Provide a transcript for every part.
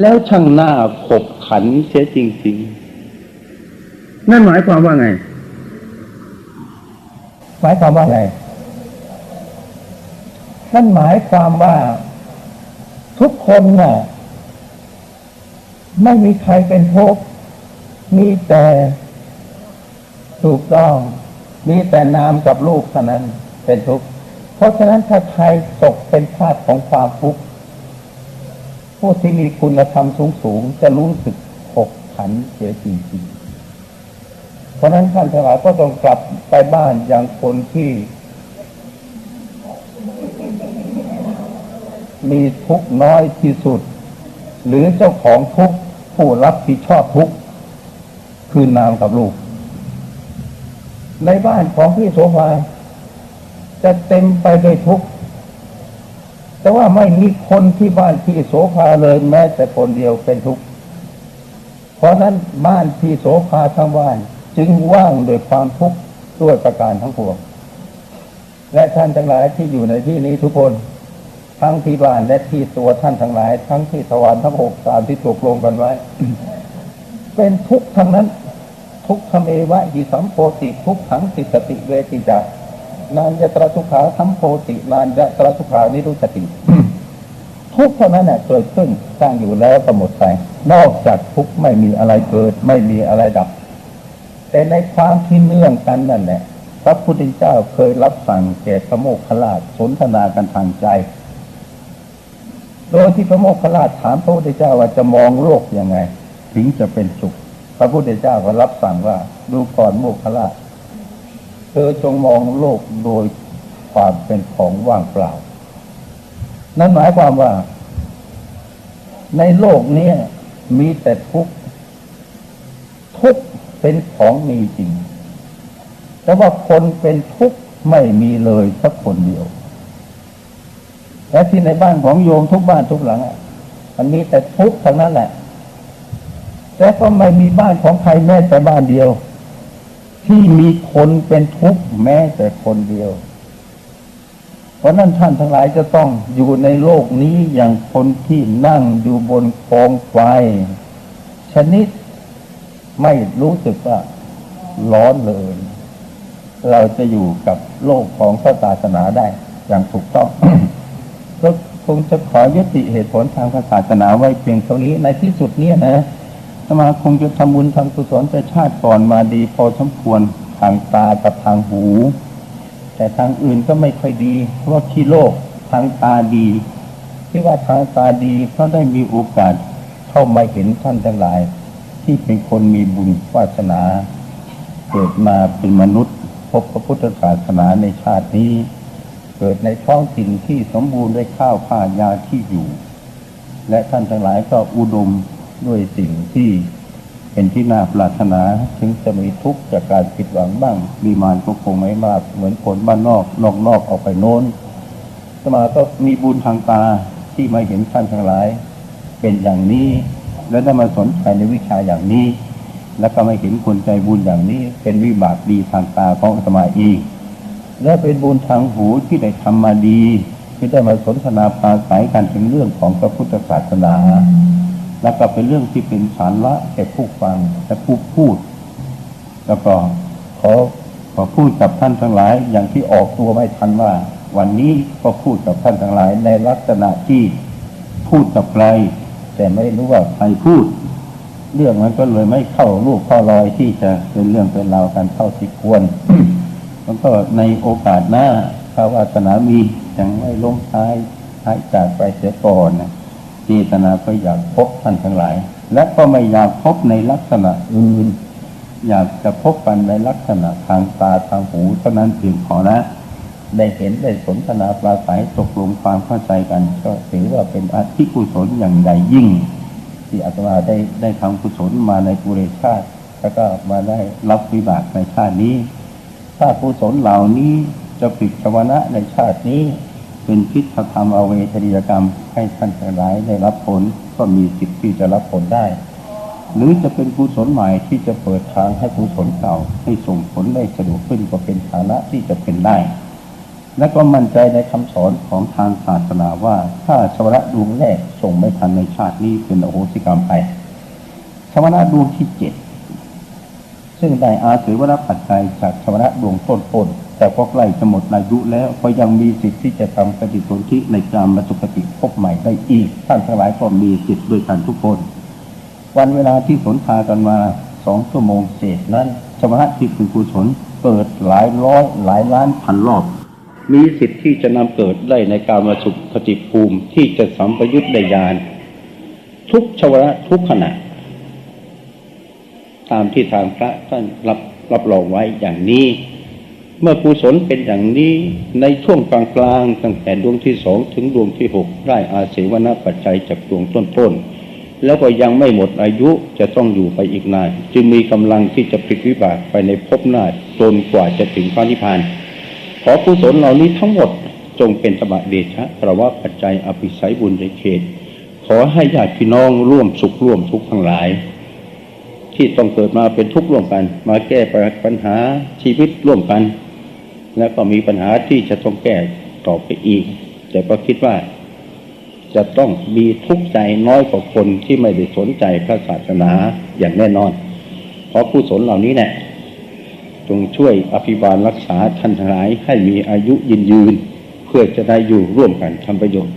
แล้วช่างหน้าขบขันเสียจริง ๆ นั่นหมายความว่าไง หมายความว่าไง นั่นหมายความว่า ทุกคนน่ะ ไม่มีใครเป็นภพมีแต่ถูกต้อง มีแต่นามกับลูกเท่านั้นเป็นทุกข์ เพราะฉะนั้นถ้าใครตกเป็นทาสของความทุกข์ ผู้ที่มีคุณธรรมสูงสูงจะรู้สึกขบขันเสียจริงๆเพราะฉะนั้นท่านทั้งหลายก็ต้องกลับไปบ้านอย่างคนที่ มีทุกน้อยที่สุด หรือเจ้าของทุกผู้รับผิดชอบทุกคือนามกับลูก ในบ้านของพี่โสภาจะเต็มไปด้วยทุกข์ แต่ว่าไม่มีคนที่บ้านพี่โสภาเลยแม้แต่คนเดียวเป็นทุกข์เพราะฉะนั้นบ้านพี่โสภาทั้งบ้าน จึงว่างโดยความทุกข์ด้วยประการทั้งปวงและท่านทั้งหลายที่อยู่ในที่นี้ทุกคน ทั้งที่บ้านและที่ตัวท่านทั้งหลาย ทั้งที่สวรรค์ทั้งหกตามที่ตกลงกันไว้ เป็นทุกข์ทั้งนั้น ทุกขเมวะหิสัมโพติทุกขังติสติเวทิจา นานยตระทุกขาสัมโพตินานยตระทุกขานิรุสติทุกเท่านั้นแหละเกิดขึ้นสร้างอยู่แล้วก็หมดไปนอกจากทุกไม่มีอะไรเกิด ไม่มีอะไรดับ แต่ในความที่เนื่องกันนั่นแหละพระพุทธเจ้าเคยรับสั่งแก่พระโมคคัลลาชสนทนากันทางใจ โดยที่พระโมคคัลลาชถามพระพุทธเจ้าว่าจะมองโลกยังไง ถึงจะเป็นสุข พระพุทธเจ้าก็รับสั่งว่าดูก่อนโมคคัลลาช เธอจงมองโลกโดยความเป็นของว่างเปล่า นั่นหมายความว่า ในโลกนี้มีแต่ทุกข์ ทุกข์เป็นของมีจริง แต่ว่าคนเป็นทุกข์ไม่มีเลยสักคนเดียว และที่ในบ้านของโยมทุกบ้านทุกหลังอะมันมีแต่ทุกข์ทั้งนั้นแหละ แต่ก็ไม่มีบ้านของใครแม้แต่บ้านเดียว ที่มีคนเป็นทุกข์แม้แต่คนเดียว เพราะนั้นท่านทั้งหลายจะต้องอยู่ในโลกนี้อย่างคนที่นั่งอยู่บนกองไฟ ชนิดไม่รู้สึกว่าร้อนเลย เราจะอยู่กับโลกของพระศาสนาได้อย่างถูกต้องก็คงจะขอยุติเหตุผลทางศาสนาไว้เพียงเท่านี้ในที่สุดเนี่ยนะ สมาคงจะทำบุญทำกุศลแต่ชาติก่อนมาดีพอสมควรทางตากับทางหู แต่ทางอื่นก็ไม่ค่อยดี เพราะที่โลกทางตาดี ที่ว่าทางตาดีเพราะได้มีโอกาสเข้ามาเห็นท่านทั้งหลาย ที่เป็นคนมีบุญวาสนา เกิดมาเป็นมนุษย์ พบพระพุทธศาสนาในชาตินี้ เกิดในท้องถิ่นที่สมบูรณ์ด้วยข้าวผ้ายาที่อยู่ และท่านทั้งหลายก็อุดม ด้วยสิ่งที่เป็นที่น่าปรารถนา ถึงจะมีทุกข์จากการผิดหวังบ้างมีมานก็คงไม่มาก เหมือนคนบ้านนอกนอกนอกออกไปโน้นสมาก็มีบุญทางตาที่มาเห็นท่านทั้งหลาย เป็นอย่างนี้ และได้มาสนใจในวิชาอย่างนี้ แล้วก็ไม่เห็นคนใจบุญอย่างนี้ เป็นวิบากดีทางตาของอาตมาอีกและเป็นบุญทางหูที่ได้ทำมาดีที่ได้มาสนทนาปราศัยกันถึงเรื่องของพระพุทธศาสนา แล้วก็เป็นเรื่องที่เป็นสาระแก่ผู้ฟังและผู้พูด แล้วก็ขอขอพูดกับท่านทั้งหลาย อย่างที่ออกตัวไม่ทันว่า วันนี้ก็พูดกับท่านทั้งหลาย ในลักษณะที่พูดกับใครแต่ไม่รู้ว่าใครพูด เรื่องมันก็เลยไม่เข้ารูปเข้ารอยที่จะเป็นเรื่องเป็นราวกันเข้าที่ควรมันก็ในโอกาสหน้าถ้าวาสนามียังไม่ล้มท้ายท้ายจากไปเสียก่อนนะ เจตนาก็อยากพบท่านทั้งหลาย และก็ไม่อยากพบในลักษณะอื่น อยากจะพบกันในลักษณะทางตาทางหูเท่านั้นเพียงพอนะ ได้เห็นได้สนทนาปราศัยตกลงความเข้าใจกัน ก็ถือว่าเป็นอธิกุศลอย่างใหญ่ยิ่ง ที่อาตมาได้ได้ทำกุศลมาในปุเรชาติ แล้วก็มาได้รับวิบากในชาตินี้ ถ้ากุศลเหล่านี้จะปิดชวนะในชาตินี้ เป็นพิษธรรมอเวทนิยกรรมให้ท่านทั้งหลายได้รับผลก็มีสิทธิ์ที่จะรับผลได้ หรือจะเป็นกุศลใหม่ที่จะเปิดทางให้กุศลเก่าให้ส่งผลได้สะดวกขึ้นก็เป็นฐานะที่จะเป็นได้ และก็มั่นใจในคำสอนของทางศาสนาว่าถ้าชวนะดวงแรกส่งไม่ทันในชาตินี้เป็นอโหสิกรรมไปชวนะดวงที่เจ็ด ซึ่งได้อาศัยวรปัจจัยจากชวนะดวงต้นๆแต่พอใกล้จะหมดอายุแล้วก็ยังมีสิทธิ์ที่จะทำปฏิสนธิในการมาสุคติพบใหม่ได้อีกท่านทั้งหลายก็มีสิทธิ์ด้วยกันทุกคน วันเวลาที่สนทากันมาสองชั่วโมงเศษนั้นชวนะที่เป็นกุศลเกิดหลายร้อยหลายล้านพันรอบ มีสิทธิ์ที่จะนำเกิดได้ในการมาสุขติภูมิที่จะสัมปยุทธ์ได้ยานทุกชวนะทุกขณะ ตามที่ทางพระท่านรับรับรองไว้อย่างนี้ เมื่อกุศลเป็นอย่างนี้ในช่วงกลางๆตั้งแต่ดวงที่สองถึงดวงที่หกได้อาศัยวนาปัจจัยจากดวงต้นๆแล้วก็ยังไม่หมดอายุจะต้องอยู่ไปอีกนาน จึงมีกำลังที่จะพลิกวิบากไปในภพหน้าจนกว่าจะถึงพระนิพพาน ขอกุศลเหล่านี้ทั้งหมดจงเป็นสมะเดชะประว่าปัจจัยอภิสัยบุญในเขต ขอให้ญาติพี่น้องร่วมสุขร่วมทุกข์ทั้งหลาย ที่ต้องเกิดมาเป็นทุกข์ร่วมกัน มาแก้ปัญหาชีวิตร่วมกัน แล้วก็มีปัญหาที่จะต้องแก้ต่อไปอีก แต่ก็คิดว่า จะต้องมีทุกข์ใจน้อยกว่าคนที่ไม่ได้สนใจพระศาสนาอย่างแน่นอน เพราะกุศลเหล่านี้เนี่ยจงช่วยอภิบาลรักษาท่านทั้งหลายให้มีอายุยืนยืน เพื่อจะได้อยู่ร่วมกันทำประโยชน์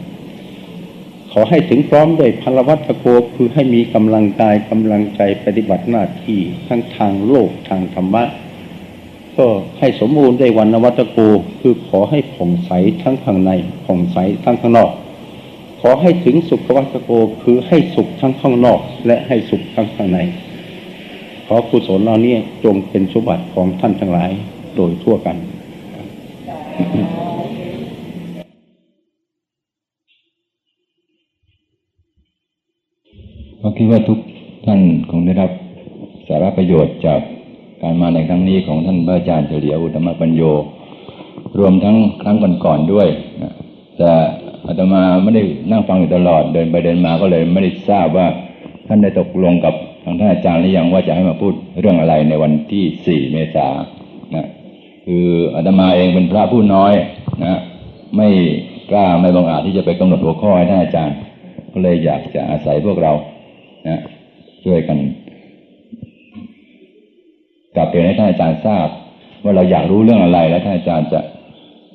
ขอให้ถึงพร้อมด้วยพลวัตโกคือให้มีกำลังกายกำลังใจปฏิบัติหน้าที่ทั้งทางโลกทางธรรมะ ก็ให้สมบูรณ์ด้วยวันนวัตโกคือขอให้ผ่องใสทั้งข้างในผ่องใสทั้งข้างนอก ขอให้ถึงสุขวัตโกคือให้สุขทั้งข้างนอก และให้สุขทั้งข้างใน ขอกุศลเหล่านี้จงเป็นสมบัติของท่านทั้งหลายโดยทั่วกัน ก็คิดว่าทุกท่านคงได้รับสาระประโยชน์จากการมาในครั้งนี้ของท่านพระอาจารย์เฉลียวอุตตมปัญโย รวมทั้งครั้งก่อนๆด้วยแต่อาตมาไม่ได้นั่งฟังอยู่ตลอดเดินไปเดินมาก็เลยไม่ได้ทราบว่าท่านได้ตกลงกับทางท่านอาจารย์หรือยังว่าจะให้มาพูดเรื่องอะไรในวันที่สี่เมษายนนะคืออาตมาเองเป็นพระผู้น้อยนะไม่กล้าไม่บังอาจที่จะไปกำหนดหัวข้อให้ท่านอาจารย์ ก็เลยอยากจะอาศัยพวกเรา นะช่วยกันกลับเรียนให้ท่านอาจารย์ทราบ ว่าเราอยากรู้เรื่องอะไร และท่านอาจารย์จะ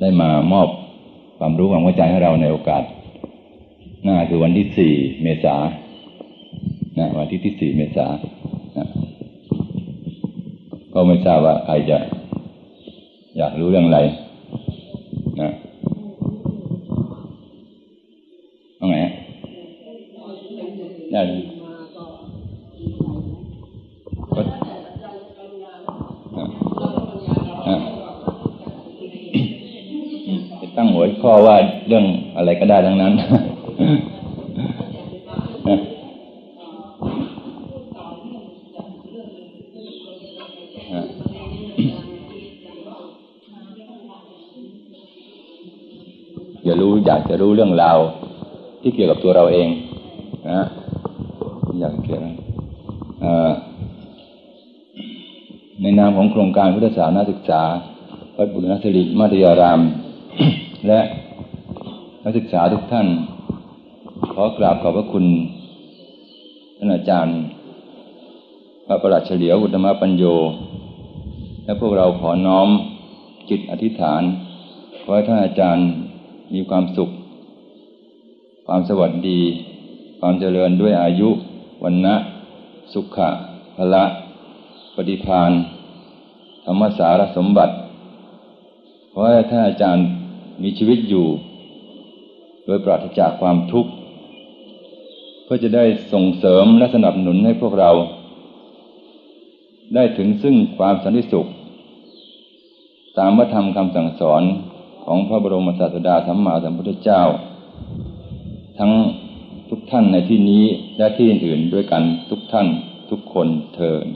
ได้มามอบความรู้ความเข้าใจให้เราในโอกาส หน้าคือวันที่สี่เมษานะวันที่ที่สี่เมษานะก็ไม่ทราบว่าใครจะอยากรู้เรื่องอะไรนะ ตั้งหัวข้อว่าเรื่องอะไรก็ได้ทั้งนั้นอย่ารู้อยากจะรู้เรื่องราวที่เกี่ยวกับตัวเราเองนะอยากเกี่ยวกับเอ่อในนามของโครงการพุทธศาสนาศึกษาวัดบุรณสิริมาตยาราม และนักศึกษาทุกท่าน ขอกราบขอบพระคุณท่านอาจารย์พระประหลัดเฉลียวอุตตมปัญโย และพวกเราขอน้อมจิตอธิษฐานขอให้ท่านอาจารย์มีความสุข ความสวัสดี ความเจริญด้วยอายุวันนะสุขะพละ ปฏิพานธรรมสารสมบัติขอให้ท่านอาจารย์ มีชีวิตอยู่ โดยปราศจากความทุกข์ เพื่อจะได้ส่งเสริมและสนับสนุนให้พวกเรา ได้ถึงซึ่งความสันติสุข ตามวัฒธรรมคำสั่งสอนของพระบรมศาสดาสัมมาสัมพุทธเจ้า ทั้งทุกท่านในที่นี้และที่อื่นๆด้วยกันทุกท่านทุกคนเทิน